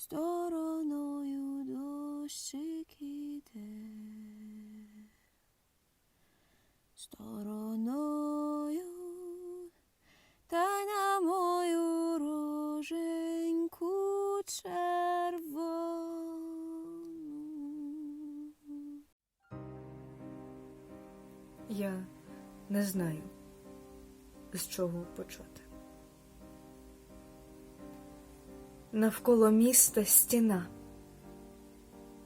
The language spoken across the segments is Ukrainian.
стороною дощик іде, стороною, та на мою роженьку червону. Я не знаю, з чого почати. Навколо міста стіна.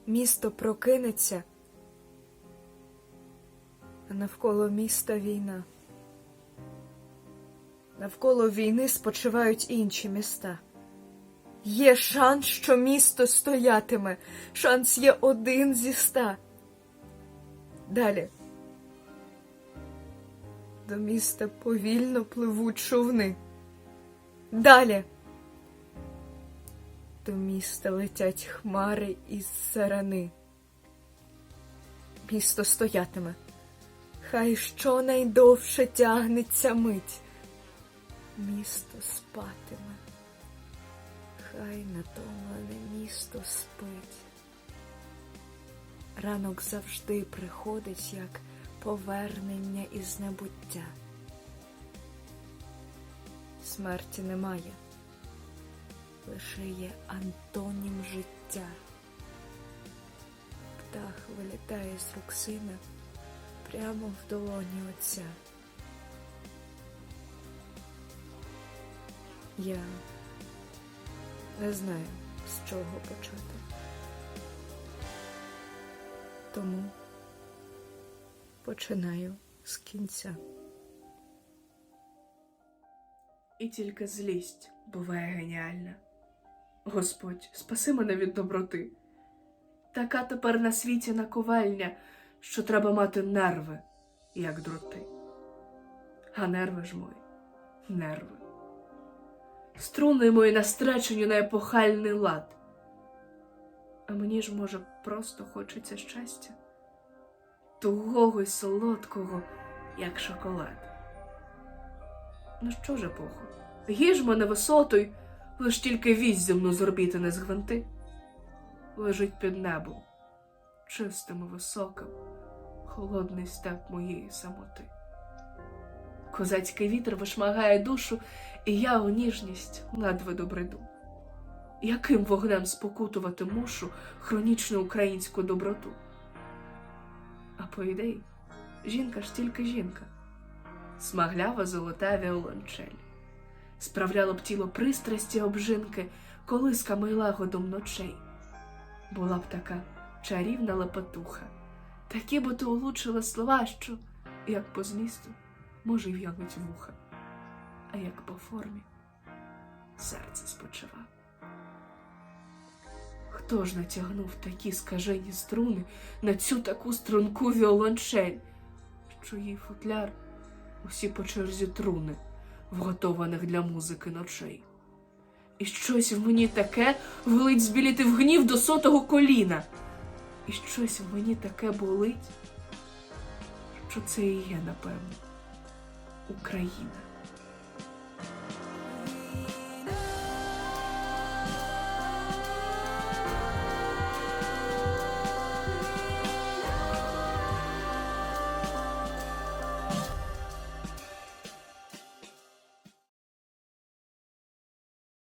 Місто прокинеться, а навколо міста війна. Навколо війни спочивають інші міста. Є шанс, що місто стоятиме. Шанс є один зі ста. Далі. До міста повільно пливуть човни. Далі. До міста летять хмари із сарани. Місто стоятиме. Хай щонайдовше тягнеться мить. Місто спатиме. Хай натомлене місто спить. Ранок завжди приходить як повернення із небуття. Смерті немає, лише є антонім життя. Птах вилітає з рук сина прямо в долоні отця. Я не знаю, з чого почати. Тому починаю з кінця. І тільки злість буває геніальна. Господь, спаси мене від доброти. Така тепер на світі наковальня, що треба мати нерви, як дроти. А нерви ж мої, нерви. Струни мої настречені на епохальний лад. А мені ж, може, просто хочеться щастя, тугого й солодкого, як шоколад. Ну що ж, епохо, їж мене висотою, лиш тільки вісь земну з орбіти не згвинти. Лежить під небом, чистим і високим, холодний степ моєї самоти. Козацький вітер вишмагає душу, і я у ніжність ледве добреду. Яким вогнем спокутувати мушу хронічну українську доброту? А по ідеї, жінка ж тільки жінка смаглява золота віолончель. Справляло б тіло пристрасті обжинки, колисками й лагодом ночей. Була б така чарівна лепетуха, такі б то улучила слова, що, як по змісту, може в'януть вуха, а як по формі серце спочива. Хто ж натягнув такі скажені струни на цю таку струнку віолончель, що їй футляр усі по черзі труни, вготованих для музики ночей. І щось в мені таке велить збіліти в гнів до сотого коліна. І щось в мені таке болить, що це і є, напевно, Україна.